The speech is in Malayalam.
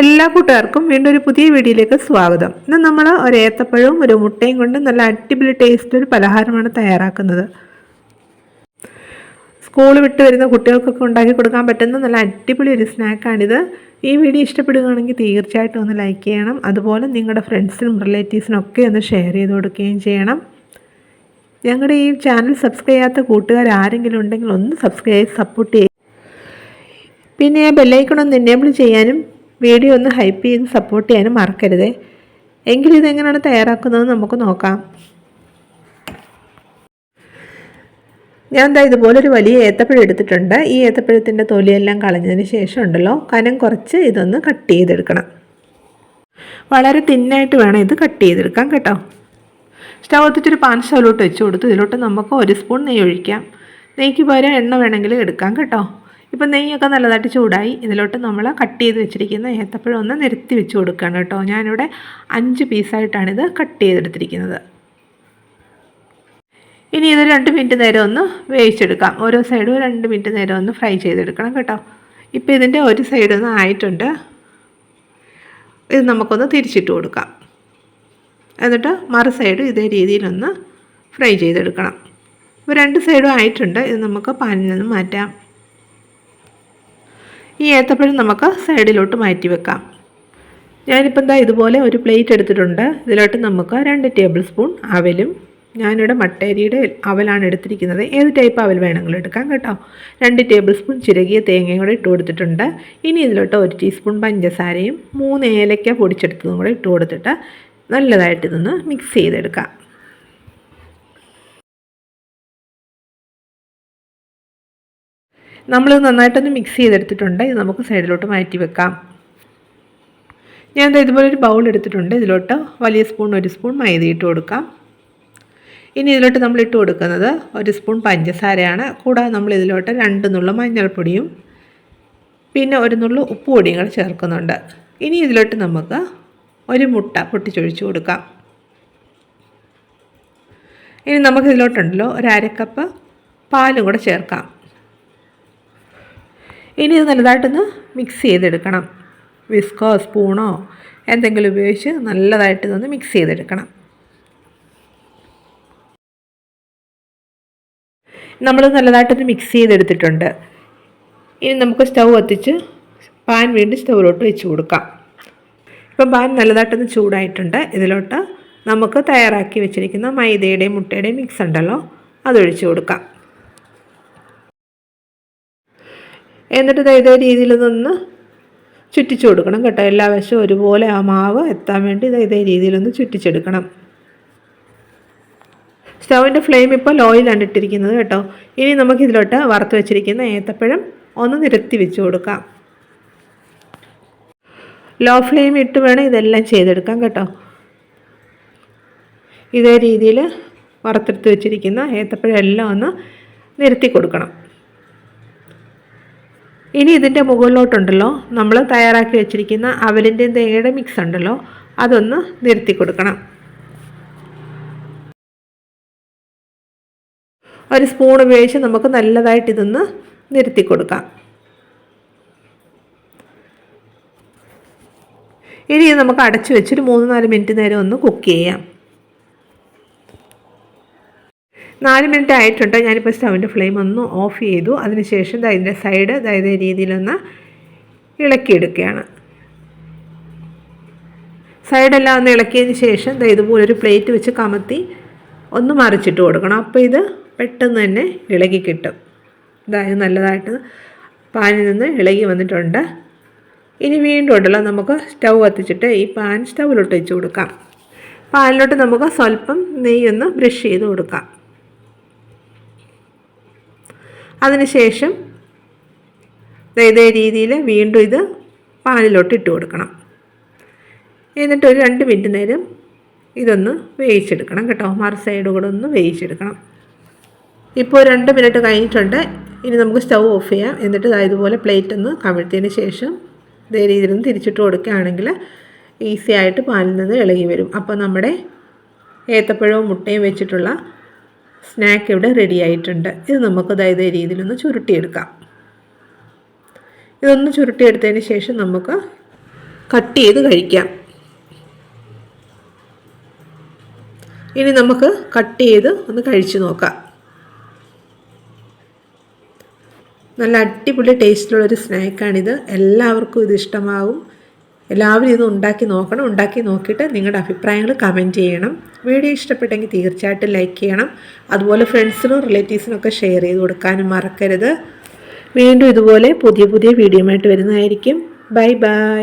എല്ലാ കൂട്ടുകാർക്കും വീണ്ടും ഒരു പുതിയ വീഡിയോയിലേക്ക് സ്വാഗതം. ഇന്ന് നമ്മൾ ഒരു ഏത്തപ്പഴവും ഒരു മുട്ടയും കൊണ്ട് നല്ല അടിപൊളി ടേസ്റ്റ് ഒരു പലഹാരമാണ് തയ്യാറാക്കുന്നത്. സ്കൂൾ വിട്ട് വരുന്ന കുട്ടികൾക്കൊക്കെ ഉണ്ടാക്കി കൊടുക്കാൻ പറ്റുന്ന നല്ല അടിപൊളി ഒരു സ്നാക്കാണിത് ഈ വീഡിയോ ഇഷ്ടപ്പെടുകയാണെങ്കിൽ തീർച്ചയായിട്ടും ഒന്ന് ലൈക്ക് ചെയ്യണം. അതുപോലെ നിങ്ങളുടെ ഫ്രണ്ട്സിനും റിലേറ്റീവ്സിനും ഒക്കെ ഒന്ന് ഷെയർ ചെയ്ത് കൊടുക്കുകയും ചെയ്യണം. ഞങ്ങളുടെ ഈ ചാനൽ സബ്സ്ക്രൈബ് ചെയ്യാത്ത കൂട്ടുകാർ ആരെങ്കിലും ഉണ്ടെങ്കിൽ ഒന്ന് സബ്സ്ക്രൈബ് സപ്പോർട്ട് ചെയ്യും. പിന്നെ ബെല്ലൈക്കൺ ഒന്ന് എനേബിൾ ചെയ്യാനും വീഡിയോ ഒന്ന് ഹൈപ്പ് ചെയ്ത് സപ്പോർട്ട് ചെയ്യാനും മറക്കരുതേ. എങ്കിലും ഇതെങ്ങനെയാണ് തയ്യാറാക്കുന്നത് നമുക്ക് നോക്കാം. ഞാൻ എന്താ ഇതുപോലൊരു വലിയ ഏത്തപ്പഴം എടുത്തിട്ടുണ്ട്. ഈ ഏത്തപ്പഴത്തിന്റെ തൊലിയെല്ലാം കളഞ്ഞതിന് ശേഷം ഉണ്ടല്ലോ കനം കുറച്ച് ഇതൊന്ന് കട്ട് ചെയ്തെടുക്കണം. വളരെ തിന്നായിട്ട് വേണം ഇത് കട്ട് ചെയ്തെടുക്കാൻ കേട്ടോ. സ്റ്റവ് എത്തിച്ചൊരു പാൻ സ്റ്റൗവിലോട്ട് വെച്ച് കൊടുത്ത്. ഇതിലോട്ട് നമുക്ക് ഒരു സ്പൂൺ നെയ്യ് ഒഴിക്കാം. നെയ്ക്ക് പകരം എണ്ണ വേണമെങ്കിൽ എടുക്കാം കേട്ടോ. ഇപ്പം നെയ്യൊക്കെ നല്ലതായിട്ട് ചൂടായി. ഇതിലോട്ട് നമ്മൾ കട്ട് ചെയ്ത് വെച്ചിരിക്കുന്ന ഏത്തപ്പഴം ഒന്ന് നിരത്തി വെച്ച് കൊടുക്കുകയാണ് കേട്ടോ. ഞാനിവിടെ അഞ്ച് പീസായിട്ടാണിത് കട്ട് ചെയ്തെടുത്തിരിക്കുന്നത്. ഇനി ഇത് രണ്ട് മിനിറ്റ് നേരം ഒന്ന് വേവിച്ചെടുക്കാം. ഓരോ സൈഡും രണ്ട് മിനിറ്റ് നേരം ഒന്ന് ഫ്രൈ ചെയ്തെടുക്കണം കേട്ടോ. ഇപ്പോൾ ഇതിന്റെ ഒരു സൈഡ് ഒന്ന് ആയിട്ടുണ്ട്. ഇത് നമുക്കൊന്ന് തിരിച്ചിട്ട് കൊടുക്കാം. എന്നിട്ട് മറു സൈഡും ഇതേ രീതിയിലൊന്ന് ഫ്രൈ ചെയ്തെടുക്കണം. ഇപ്പോൾ രണ്ട് സൈഡും ആയിട്ടുണ്ട്. ഇത് നമുക്ക് പാനിൽ നിന്ന് മാറ്റാം. ഈ ഏത്തപ്പഴം നമുക്ക് സൈഡിലോട്ട് മാറ്റി വെക്കാം. ഞാനിപ്പോൾ എന്താ ഇതുപോലെ ഒരു പ്ലേറ്റ് എടുത്തിട്ടുണ്ട്. ഇതിലോട്ട് നമുക്ക് രണ്ട് ടേബിൾ സ്പൂൺ അവലും ഞാനിവിടെ മട്ടേരിയുടെ അവലാണ് എടുത്തിരിക്കുന്നത്. ഏത് ടൈപ്പ് അവൽ വേണമെങ്കിലും എടുക്കാം കേട്ടോ. രണ്ട് ടേബിൾ സ്പൂൺ ചിരകിയ തേങ്ങയും കൂടെ ഇട്ട് കൊടുത്തിട്ടുണ്ട്. ഇനി ഇതിലോട്ട് ഒരു ടീസ്പൂൺ പഞ്ചസാരയും മൂന്ന് ഏലക്ക പൊടിച്ചെടുത്തതും കൂടെ ഇട്ട് കൊടുത്തിട്ട് നല്ലതായിട്ട് ഇതൊന്ന് മിക്സ് ചെയ്തെടുക്കാം. നമ്മൾ നന്നായിട്ടൊന്ന് മിക്സ് ചെയ്തെടുത്തിട്ടുണ്ട്. ഇത് നമുക്ക് സൈഡിലോട്ട് മാറ്റി വെക്കാം. ഞാൻ ഇതുപോലെ ഒരു ബൗൾ എടുത്തിട്ടുണ്ട്. ഇതിലോട്ട് വലിയ സ്പൂൺ ഒരു സ്പൂൺ മൈദ ഇട്ട് കൊടുക്കാം. ഇനി ഇതിലോട്ട് നമ്മൾ ഇട്ട് കൊടുക്കുന്നത് ഒരു സ്പൂൺ പഞ്ചസാരയാണ്. കൂടാതെ നമ്മൾ ഇതിലോട്ട് രണ്ട് നുള്ളു മഞ്ഞൾപ്പൊടിയും പിന്നെ ഒരു നുള്ളു ഉപ്പ് പൊടിയും കൂടെ ചേർക്കുന്നുണ്ട്. ഇനി ഇതിലോട്ട് നമുക്ക് ഒരു മുട്ട പൊട്ടിച്ചൊഴിച്ച് കൊടുക്കാം. ഇനി നമുക്ക് ഇതിലോട്ടുണ്ടല്ലോ ഒരു അരക്കപ്പ് പാലും കൂടെ ചേർക്കാം. ഇനി ഇത് നല്ലതായിട്ടൊന്ന് മിക്സ് ചെയ്തെടുക്കണം. വിസ്കോ സ്പൂണോ എന്തെങ്കിലും ഉപയോഗിച്ച് നല്ലതായിട്ട് ഇതൊന്ന് മിക്സ് ചെയ്തെടുക്കണം. നമ്മൾ നല്ലതായിട്ടൊന്ന് മിക്സ് ചെയ്തെടുത്തിട്ടുണ്ട്. ഇനി നമുക്ക് സ്റ്റൗ കത്തിച്ച് പാൻ വീണ്ടും സ്റ്റൗവിലോട്ട് വെച്ച് കൊടുക്കാം. ഇപ്പം പാൻ നല്ലതായിട്ടൊന്ന് ചൂടായിട്ടുണ്ട്. ഇതിലോട്ട് നമുക്ക് തയ്യാറാക്കി വെച്ചിരിക്കുന്ന മൈദയുടെയും മുട്ടയുടെയും മിക്സ് ഉണ്ടല്ലോ അതൊഴിച്ച് കൊടുക്കാം. എന്നിട്ട് ഇതേ രീതിയിൽ ഇതൊന്ന് ചുറ്റിച്ചു കൊടുക്കണം കേട്ടോ. എല്ലാ വശവും ഒരുപോലെ ആ മാവ് എത്താൻ വേണ്ടി ഇതേ രീതിയിലൊന്ന് ചുറ്റിച്ചെടുക്കണം. സ്റ്റൗവിന്റെ ഫ്ലെയിം ഇപ്പോൾ ലോയിലാണ് ഇട്ടിരിക്കുന്നത് കേട്ടോ. ഇനി നമുക്കിതിലോട്ട് വറുത്ത് വെച്ചിരിക്കുന്ന ഏത്തപ്പഴം ഒന്ന് നിരത്തി വെച്ച് കൊടുക്കാം. ലോ ഫ്ലെയിം ഇട്ട് വേണം ഇതെല്ലാം ചെയ്തെടുക്കാം കേട്ടോ. ഇതേ രീതിയിൽ വറുത്തെടുത്ത് വെച്ചിരിക്കുന്ന ഏത്തപ്പഴം എല്ലാം ഒന്ന് നിരത്തി കൊടുക്കണം. ഇനി ഇതിന്റെ മുകളിലോട്ടുണ്ടല്ലോ. നമ്മൾ തയ്യാറാക്കി വെച്ചിരിക്കുന്ന അവലിന്റെ തേങ്ങയുടെ മിക്സ് ഉണ്ടല്ലോ. അതൊന്ന് നിരത്തി കൊടുക്കണം. ഒരു സ്പൂൺ ഉപയോഗിച്ച് നമുക്ക് നല്ലതായിട്ട് ഇതൊന്ന് നിരത്തി കൊടുക്കാം. ഇനി നമുക്ക് അടച്ചു വെച്ചൊരു മൂന്ന് നാല് മിനിറ്റ് നേരം ഒന്ന് കുക്ക് ചെയ്യാം. നാല് മിനിറ്റ് ആയിട്ടുണ്ട്. ഞാനിപ്പോൾ സ്റ്റവിന്റെ ഫ്ലെയിം ഒന്ന് ഓഫ് ചെയ്തു. അതിനുശേഷം ഇതിന്റെ സൈഡ് അതായത് രീതിയിലൊന്ന് ഇളക്കിയെടുക്കുകയാണ്. സൈഡെല്ലാം ഒന്ന് ഇളക്കിയതിന് ശേഷം ഇതുപോലെ ഒരു പ്ലേറ്റ് വെച്ച് കമത്തി ഒന്ന് മറിച്ചിട്ട് കൊടുക്കണം. അപ്പോൾ ഇത് പെട്ടെന്ന് തന്നെ ഇളകി കിട്ടും. ഇതായത് നല്ലതായിട്ട് പാനിൽ നിന്ന് ഇളകി വന്നിട്ടുണ്ട്. ഇനി വീണ്ടും ഉണ്ടല്ലോ നമുക്ക് സ്റ്റൗ കത്തിച്ചിട്ട് ഈ പാൻ സ്റ്റൗവിലോട്ട് വെച്ച് കൊടുക്കാം. പാനിലോട്ട് നമുക്ക് സ്വല്പം നെയ്യൊന്ന് ബ്രഷ് ചെയ്ത് കൊടുക്കാം. അതിനുശേഷം ഇതേ രീതിയിൽ വീണ്ടും ഇത് പാനിലോട്ട് ഇട്ട് കൊടുക്കണം. എന്നിട്ട് ഒരു രണ്ട് മിനിറ്റ് നേരം ഇതൊന്ന് വേവിച്ചെടുക്കണം കേട്ടോ. മറു സൈഡ് കൂടെ ഒന്ന് വേവിച്ചെടുക്കണം. ഇപ്പോൾ രണ്ട് മിനിറ്റ് കഴിഞ്ഞിട്ടുണ്ട്. ഇനി നമുക്ക് സ്റ്റൗ ഓഫ് ചെയ്യാം. എന്നിട്ട് ഇതുപോലെ പ്ലേറ്റ് ഒന്ന് കമിഴ്ത്തിയതിന് ശേഷം ഇതേ രീതിയിൽ ഒന്ന് തിരിച്ചിട്ട് കൊടുക്കുകയാണെങ്കിൽ ഈസി ആയിട്ട് പാലിൽ നിന്ന് ഇളകി വരും. അപ്പോൾ നമ്മുടെ ഏത്തപ്പഴവും മുട്ടയും വെച്ചിട്ടുള്ള സ്നാക്ക് ഇവിടെ റെഡി ആയിട്ടുണ്ട്. ഇത് നമുക്ക് ഇതേ രീതിയിലൊന്ന് ചുരുട്ടിയെടുക്കാം. ഇതൊന്ന് ചുരുട്ടിയെടുത്തതിന് ശേഷം നമുക്ക് കട്ട് ചെയ്ത് കഴിക്കാം. ഇനി നമുക്ക് കട്ട് ചെയ്ത് ഒന്ന് കഴിച്ചു നോക്കാം. നല്ല അടിപൊളി ടേസ്റ്റിലുള്ളൊരു സ്നാക്കാണിത് എല്ലാവർക്കും ഇത് ഇഷ്ടമാകും എല്ലാവരും ഇത് ഉണ്ടാക്കി നോക്കണം. ഉണ്ടാക്കി നോക്കിയിട്ട് നിങ്ങളുടെ അഭിപ്രായങ്ങൾ കമന്റ് ചെയ്യണം. വീഡിയോ ഇഷ്ടപ്പെട്ടെങ്കിൽ തീർച്ചയായിട്ടും ലൈക്ക് ചെയ്യണം. അതുപോലെ ഫ്രണ്ട്സിനും റിലേറ്റീവ്സിനൊക്കെ ഷെയർ ചെയ്ത് കൊടുക്കാനും മറക്കരുത്. വീണ്ടും ഇതുപോലെ പുതിയ പുതിയ വീഡിയോ ആയിട്ട് വരുന്നതായിരിക്കും. Bye bye